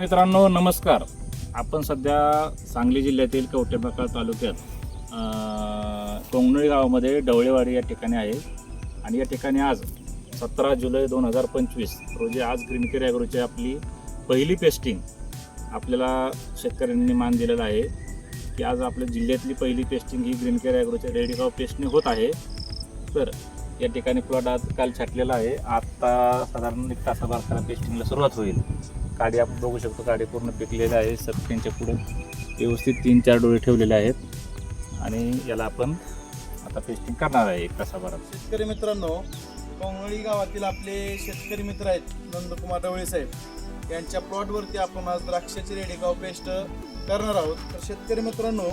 मित्रांनो नमस्कार. आपण सध्या सांगली जिल्ह्यातील कवटेबकाळ तालुक्यात अं, कोंगनळी गावामध्ये डवळेवाडी या ठिकाणी आहे. आणि या ठिकाणी आज सतरा जुलै दोन हजार पंचवीस रोजी आज ग्रीन केअर ॲग्रोची आपली पहिली पेस्टिंग आपल्याला शेतकऱ्यांनी मान दिलेला आहे की आज आपल्या जिल्ह्यातली पहिली पेस्टिंग ही ग्रीन केअर ॲग्रोच्या रेडीगाव पेस्टने होत आहे. तर या ठिकाणी प्लॉट आज काल छाटलेला आहे. आत्ता साधारण एक तासाभर त्याला पेस्टिंगला सुरुवात होईल. काडी आपण बघू शकतो काडी पूर्ण पिकलेले आहे सत्यांच्या पुढे व्यवस्थित तीन चार डोळे ठेवलेले आहेत. आणि याला आपण आता पेस्टिंग करणार आहे एक तासाभरात. शेतकरी मित्रांनो कोंगळी गावातील आपले शेतकरी मित्र आहेत नंदकुमार ढवळे साहेब. यांच्या प्लॉटवरती आपण आज द्राक्षाची रेडेगाव पेस्ट करणार आहोत. तर शेतकरी मित्रांनो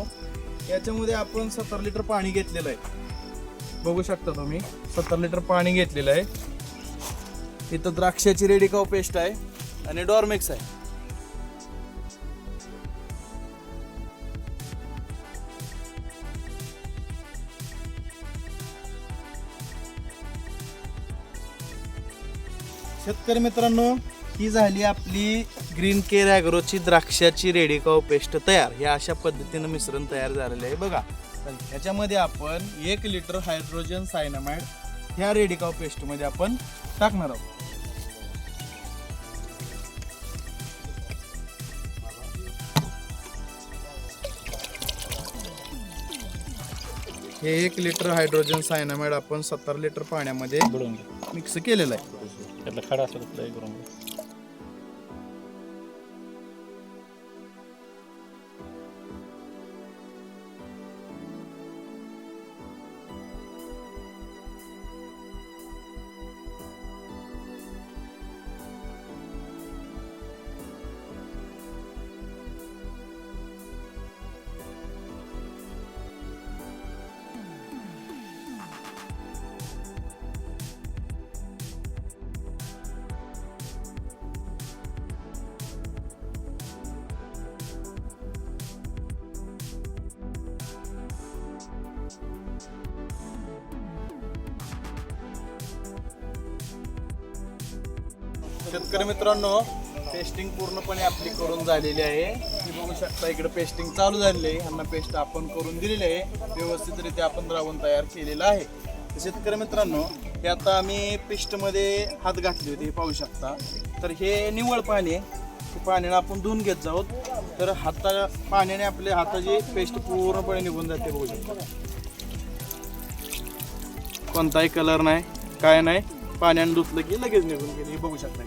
याच्यामध्ये आपण सत्तर लिटर पाणी घेतलेलं आहे. बघू शकता तुम्ही सत्तर लिटर पाणी घेतलेलं आहे. इथं द्राक्षाची रेडिकाव पेस्ट आहे. आणि डॉर्मेक्स आहे. शेतकरी मित्रांनो ही झाली आपली ग्रीन केअर ॲग्रोची द्राक्षाची रेडिकाव पेस्ट तयार. या अशा पद्धतीनं मिश्रण तयार झालेलं आहे. बघा याच्यामध्ये आपण एक लिटर हायड्रोजन सायनामाइड ह्या रेडिकाव पेस्टमध्ये आपण टाकणार आहोत. हे एक लिटर हायड्रोजन सायनामाइड आपण सत्तर लिटर पाण्यामध्ये मिक्स केलेलं आहे. त्यातला खडा असला शेतकरी मित्रांनो पेस्टिंग पूर्णपणे आपली करून झालेली आहे. ती बघू शकता इकडे पेस्टिंग चालू झालेली आहे. ह्यांना पेस्ट आपण करून दिलेली आहे. व्यवस्थितरित्या आपण द्रावण तयार केलेलं आहे. शेतकरी मित्रांनो हे आता आम्ही पेस्टमध्ये हात घातले होते हे पाहू शकता. तर हे निवळ पाणी आहे. ते पाण्याने आपण धुवून घेत जाऊ तर हाता पाण्याने आपल्या हाताची पेस्ट पूर्णपणे निघून जाते बघू शकता. कोणताही कलर नाही काय नाही. पाण्याने धुतलं की लगेच निघून गेली. हे बघू शकता